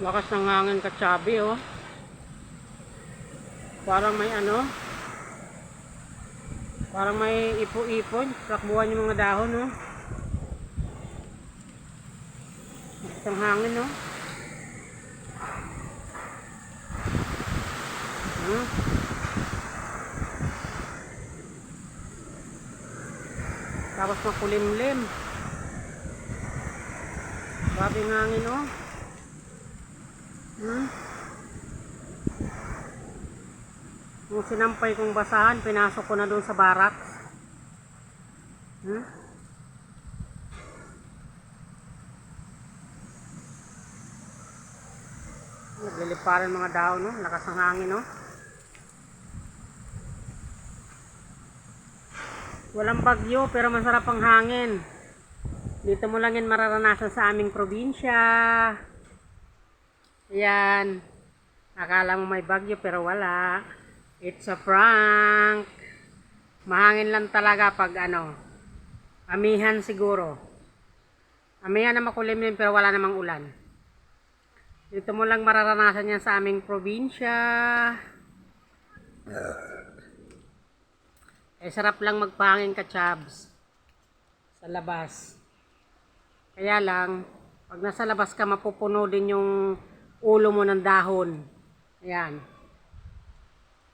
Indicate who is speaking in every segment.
Speaker 1: Lakas ng hangin katsabi, oh. Parang may ano. Parang may ipo-ipon. Takbuhan yung mga dahon, oh. Lakas ng hangin, oh. Hmm? Tapos makulimlim. Grabe ang hangin, oh. Hmm? Yung sinampay kong basahan, pinasok ko na doon sa barracks. Hmm? Nagliliparan mga daon, no? Lakas ng hangin, no? Walang bagyo, pero masarap ang hangin. Dito mo lang yan mararanasan sa aming probinsya. Yan. Akala mo may bagyo pero wala. It's a prank. Mahangin lang talaga pag ano. Amihan siguro. Amihan na makulimlim pero wala namang ulan. Dito mo lang mararanasan yan sa aming probinsya. Eh, sarap lang magpahangin ka, Chabs. Sa labas. Kaya lang, pag nasa labas ka, mapupuno din yung ulo mo ng dahon. Ayan.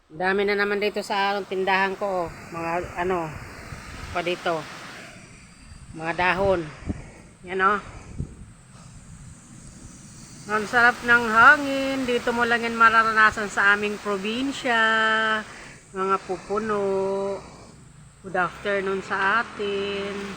Speaker 1: Dami na naman dito sa anong tindahan ko, oh. Mga, ano, pa dito. Mga dahon. Yan, oh. Ang sarap ng hangin. Dito mo lang yan mararanasan sa aming probinsya. Mga pupuno. Good afternoon sa atin.